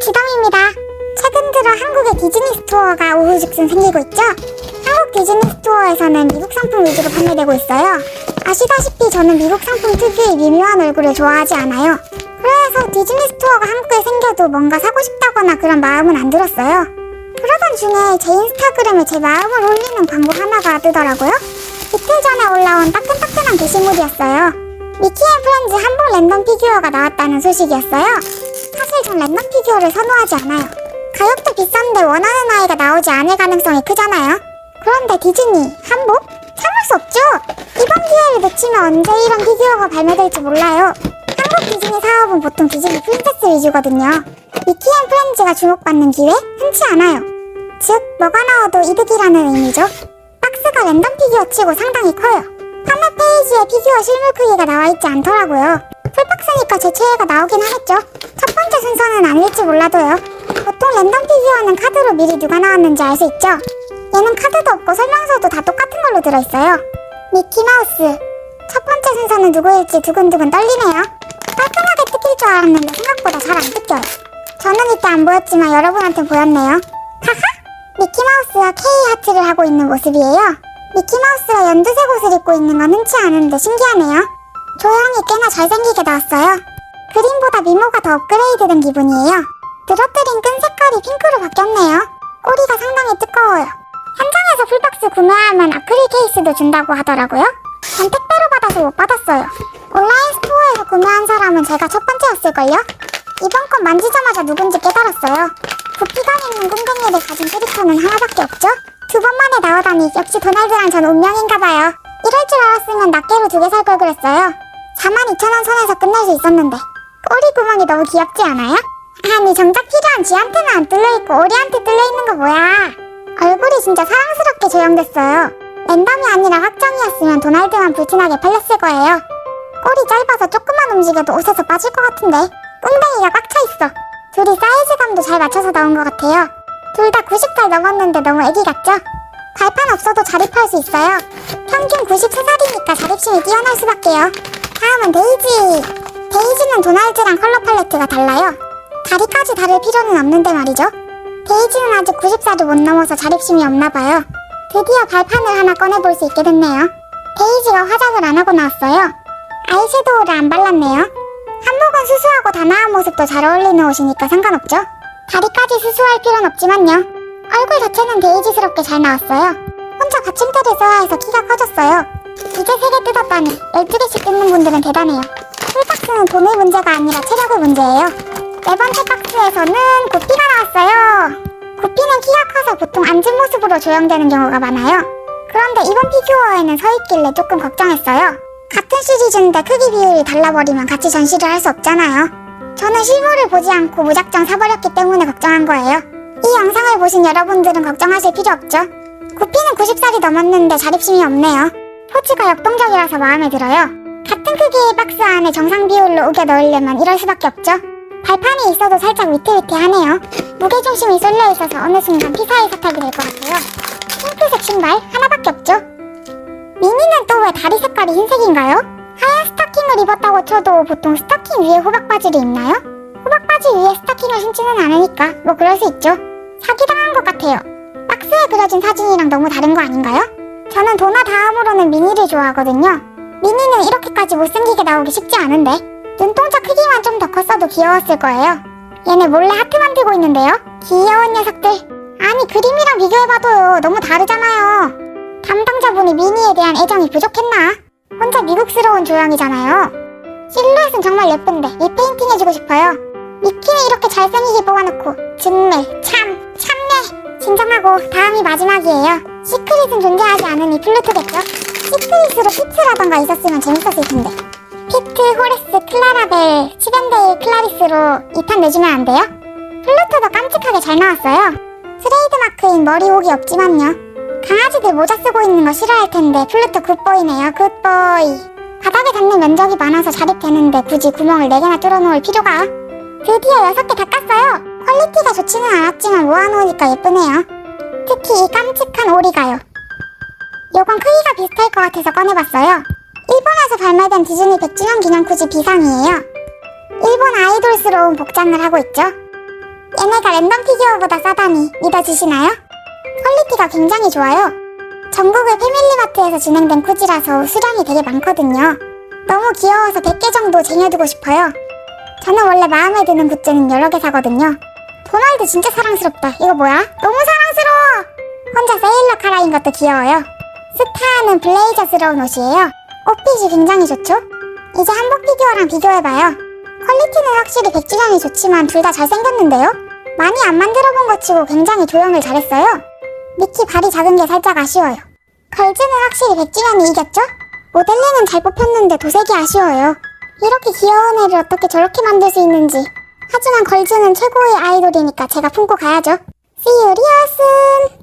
지담입니다. 최근 들어 한국의 디즈니 스토어가 우후죽순 생기고 있죠? 한국 디즈니 스토어에서는 미국 상품 위주로 판매되고 있어요. 아시다시피 저는 미국 상품 특유의 미묘한 얼굴을 좋아하지 않아요. 그래서 디즈니 스토어가 한국에 생겨도 뭔가 사고 싶다거나 그런 마음은 안 들었어요. 그러던 중에 제 인스타그램에 제 마음을 울리는 광고 하나가 뜨더라고요. 이틀 전에 올라온 따끈따끈한 게시물이었어요. 미키 앤 프렌즈 한복 랜덤 피규어가 나왔다는 소식이었어요. 사실 전 랜덤 피규어를 선호하지 않아요. 가격도 비싼데 원하는 아이가 나오지 않을 가능성이 크잖아요. 그런데 디즈니 한복? 참을 수 없죠. 이번 기회를 놓치면 언제 이런 피규어가 발매될지 몰라요. 한국 디즈니 사업은 보통 디즈니 프린세스 위주거든요. 미키 앤 프렌즈가 주목받는 기회? 흔치 않아요. 즉, 뭐가 나와도 이득이라는 의미죠. 박스가 랜덤 피규어 치고 상당히 커요. 판매 페이지에 피규어 실물 크기가 나와 있지 않더라고요. 풀박스니까 제 최애가 나오긴 하겠죠. 첫 번째 순서는 아닐지 몰라도요. 보통 랜덤 피규어는 카드로 미리 누가 나왔는지 알 수 있죠. 얘는 카드도 없고 설명서도 다 똑같은 걸로 들어있어요. 미키마우스. 첫 번째 순서는 누구일지 두근두근 떨리네요. 깔끔하게 뜯길 줄 알았는데 생각보다 잘 안 뜯겨요. 저는 이때 안 보였지만 여러분한테 보였네요. 하하! 미키마우스가 K 하트를 하고 있는 모습이에요. 미키마우스가 연두색 옷을 입고 있는 건 흔치 않은데 신기하네요. 조형이 꽤나 잘생기게 나왔어요. 그림보다 미모가 더 업그레이드된 기분이에요. 늘어뜨린 끈 색깔이 핑크로 바뀌었네요. 꼬리가 상당히 두꺼워요. 현장에서 풀박스 구매하면 아크릴 케이스도 준다고 하더라고요. 전 택배로 받아서 못 받았어요. 온라인 스토어에서 구매한 사람은 제가 첫 번째였을걸요? 이번 건 만지자마자 누군지 깨달았어요. 부피감 있는 꿍꿍이를 가진 캐릭터는 하나밖에 없죠? 두 번 만에 나오다니 역시 도날드랑 전 운명인가봐요. 이럴 줄 알았으면 낱개로 두 개 살 걸 그랬어요. 42,000원 선에서 끝낼 수 있었는데. 꼬리 구멍이 너무 귀엽지 않아요? 아니 정작 필요한 쥐한테는 안 뚫려있고 오리한테 뚫려있는 거 뭐야? 얼굴이 진짜 사랑스럽게 조형됐어요. 랜덤이 아니라 확정이었으면 도날드만 불티나게 팔렸을 거예요. 꼬리 짧아서 조금만 움직여도 옷에서 빠질 것 같은데. 꿍댕이가 꽉 차있어. 둘이 사이즈감도 잘 맞춰서 나온 것 같아요. 둘 다 90살 넘었는데 너무 애기 같죠? 발판 없어도 자립할 수 있어요. 평균 93살이니까 자립심이 뛰어날 수밖에요 다음은 데이지 데이지는 도날드랑 컬러 팔레트가 달라요 다리까지 다를 필요는 없는데 말이죠. 데이지는 아직 90살도 못 넘어서 자립심이 없나봐요. 드디어 발판을 하나 꺼내볼 수 있게 됐네요. 데이지가 화장을 안 하고 나왔어요. 아이섀도우를 안 발랐네요. 한복은 수수하고 단아한 모습도 잘 어울리는 옷이니까 상관없죠. 다리까지 수수할 필요는 없지만요. 얼굴 자체는 데이지스럽게 잘 나왔어요. 혼자 받침대를 써야 해서 키가 커졌어요. 이제 세 개 뜯었다니 12개씩 뜯는 분들은 대단해요. 풀박스는 돈의 문제가 아니라 체력의 문제예요. 네 번째 박스에서는 구피가 나왔어요. 구피는 키가 커서 보통 앉은 모습으로 조형되는 경우가 많아요. 그런데 이번 피규어에는 서 있길래 조금 걱정했어요. 같은 시리즈인데 크기 비율이 달라버리면 같이 전시를 할 수 없잖아요. 저는 실물을 보지 않고 무작정 사버렸기 때문에 걱정한 거예요. 이 영상을 보신 여러분들은 걱정하실 필요 없죠. 구피는 90살이 넘었는데 자립심이 없네요. 포즈가 역동적이라서 마음에 들어요. 크기의 박스 안에 정상 비율로 우겨 넣으려면 이럴 수밖에 없죠. 발판이 있어도 살짝 위태위태하네요. 무게중심이 쏠려 있어서 어느 순간 피사의 사탁이 될 것 같아요. 핑크색 신발 하나밖에 없죠? 미니는 또 왜 다리 색깔이 흰색인가요? 하얀 스타킹을 입었다고 쳐도 보통 스타킹 위에 호박 바지를 입나요? 호박 바지 위에 스타킹을 신지는 않으니까 뭐 그럴 수 있죠. 사기당한 것 같아요. 박스에 그려진 사진이랑 너무 다른 거 아닌가요? 저는 도나 다음으로는 미니를 좋아하거든요. 미니는 이렇게까지 못생기게 나오기 쉽지 않은데 눈동자 크기만 좀 더 컸어도 귀여웠을 거예요. 얘네 몰래 하트 만들고 있는데요. 귀여운 녀석들. 아니 그림이랑 비교해봐도요. 너무 다르잖아요. 담당자분이 미니에 대한 애정이 부족했나? 혼자 미국스러운 조형이잖아요. 실루엣은 정말 예쁜데 리페인팅 해주고 싶어요. 미키는 이렇게 잘생기게 뽑아놓고 정말 참 참네. 진정하고 다음이 마지막이에요. 시크릿은 존재하지 않으니 플루트겠죠? 시크릿으로 피트라던가 있었으면 재밌었을 텐데. 피트, 호레스, 클라라벨, 치벤데일, 클라리스로 2탄 내주면 안 돼요? 플루토도 깜찍하게 잘 나왔어요. 트레이드마크인 머리 옥이 없지만요. 강아지들 모자 쓰고 있는 거 싫어할 텐데 플루토 굿보이네요, 굿보이. 바닥에 닿는 면적이 많아서 자립되는데 굳이 구멍을 4개나 뚫어놓을 필요가? 드디어 6개 다 깠어요. 퀄리티가 좋지는 않았지만 모아놓으니까 예쁘네요. 특히 이 깜찍한 오리가요. 요건 크기가 비슷할 것 같아서 꺼내봤어요. 일본에서 발매된 디즈니 100주년 기념 쿠지 비상이에요. 일본 아이돌스러운 복장을 하고 있죠. 얘네가 랜덤 피규어보다 싸다니 믿어지시나요? 퀄리티가 굉장히 좋아요. 전국의 패밀리마트에서 진행된 쿠지라서 수량이 되게 많거든요. 너무 귀여워서 100개 정도 쟁여두고 싶어요. 저는 원래 마음에 드는 굿즈는 여러 개 사거든요. 도날드 진짜 사랑스럽다. 이거 뭐야? 너무 사랑스러워! 혼자 세일러 카라인 것도 귀여워요. 스타는 블레이저스러운 옷이에요. 옷핏이 굉장히 좋죠? 이제 한복 피규어랑 비교해봐요. 퀄리티는 확실히 백지장이 좋지만 둘 다 잘생겼는데요? 많이 안 만들어본 것 치고 굉장히 조형을 잘했어요. 미키 발이 작은 게 살짝 아쉬워요. 걸즈는 확실히 백지장이 이겼죠? 모델링은 잘 뽑혔는데 도색이 아쉬워요. 이렇게 귀여운 애를 어떻게 저렇게 만들 수 있는지. 하지만 걸즈는 최고의 아이돌이니까 제가 품고 가야죠. See you, 리아슨!